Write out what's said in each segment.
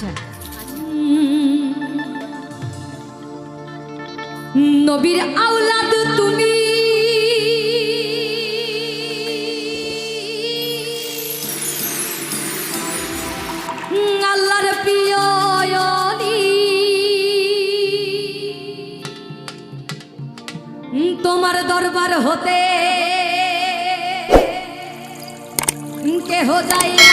আচ্ছা। নবীর আওলাদ তুমি। আল্লাহর প্রিয় তোমার দরবার হতে কেহ যাই না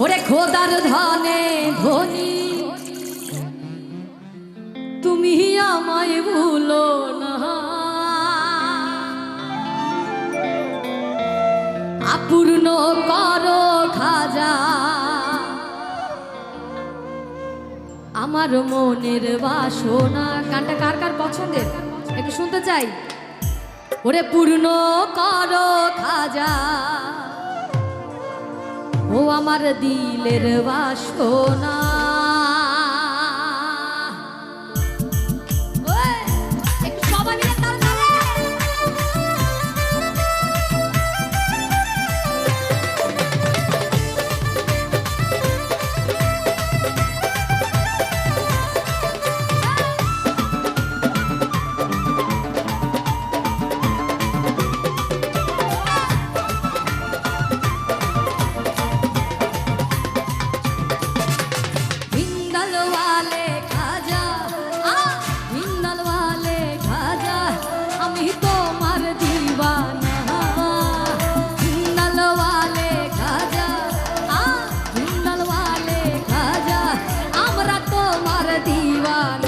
ওরে খোদার ধনে ধনী। তুমি আমায় ভুলো না। আপূর্ণ করো খাজা। আমার মনের বাসনা। গানটা কার কার পছন্দের? একটু শুনতে চাই। ওরে পূর্ণ করো খাজা। ও আমার দিলের বাসনা। i don't Juana.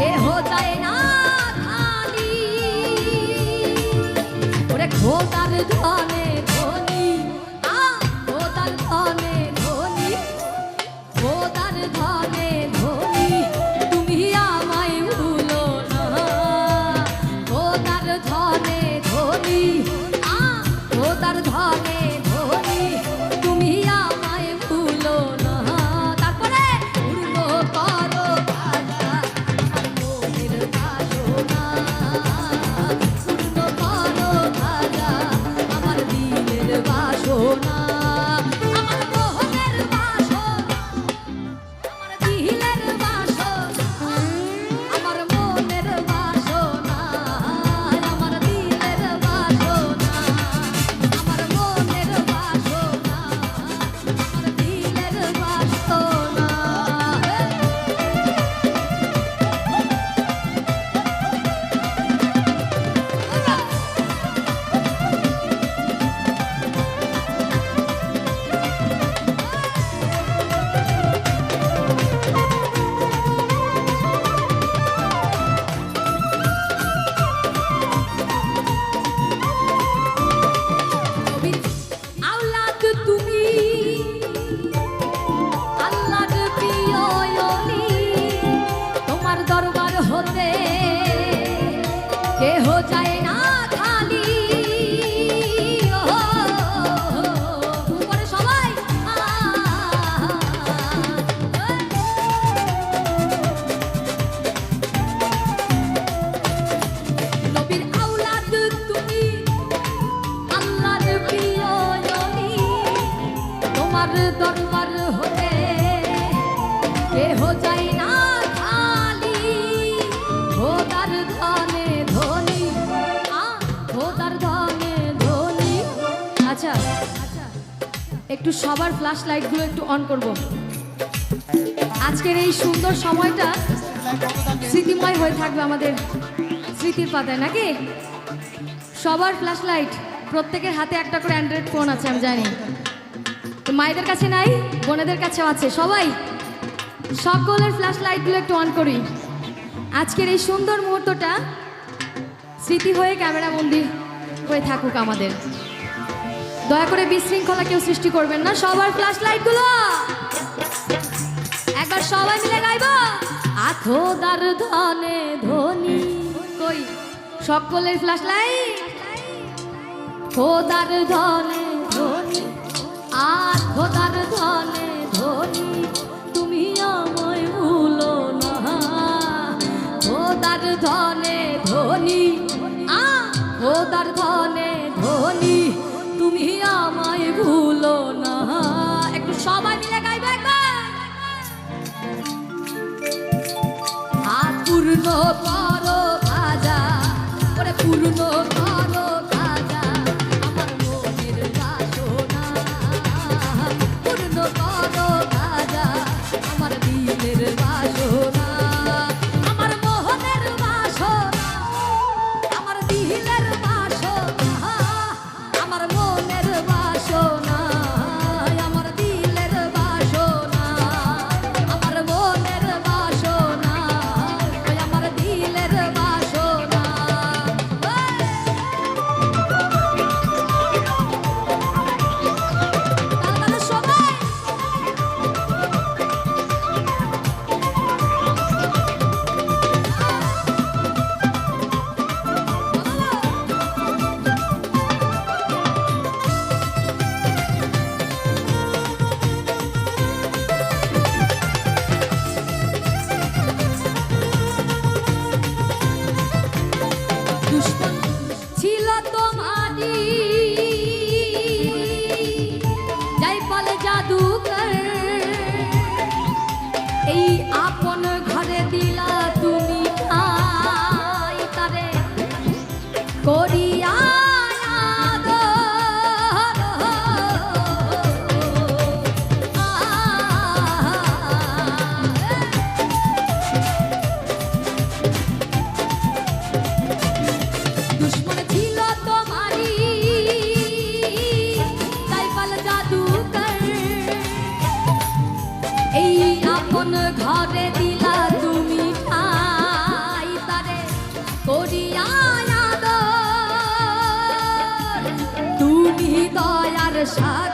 কেহ যায় না খালি। ওরে খোদার ধনে না ধনে ধনি। আচ্ছা একটু সবার ফ্ল্যাশ লাইটগুলো একটু অন করব। আজকের এই সুন্দর সময়টা স্মৃতিময় হয়ে থাকবে আমাদের স্মৃতির পাতায়, নাকি? সবার ফ্ল্যাশ লাইট প্রত্যেকের হাতে একটা করে অ্যান্ড্রয়েড ফোন আছে, আমি জানি। মায়েদের কাছে নাই, বোনেদের কাছেও আছে। সবাই সকলের ফ্ল্যাশ লাইটগুলো একটু অন করি। আজকের এই সুন্দর মুহূর্তটা স্মৃতি হয়ে ক্যামেরা বন্দি হয়ে থাকুক আমাদের। দয়া করে বিশৃঙ্খলা কেউ সৃষ্টি করবেন না, সবার ফ্ল্যাশ লাইটগুলো একবার সবাই মিলে গাইব। আথোদার ধনে ধনি। কই? সকলের ফ্ল্যাশ লাইট ধনে ধনি। আর খোদার আপন ঘরে দিলা তুমি ঠাই তারে করিয়া। তুমি দয়ার সাগর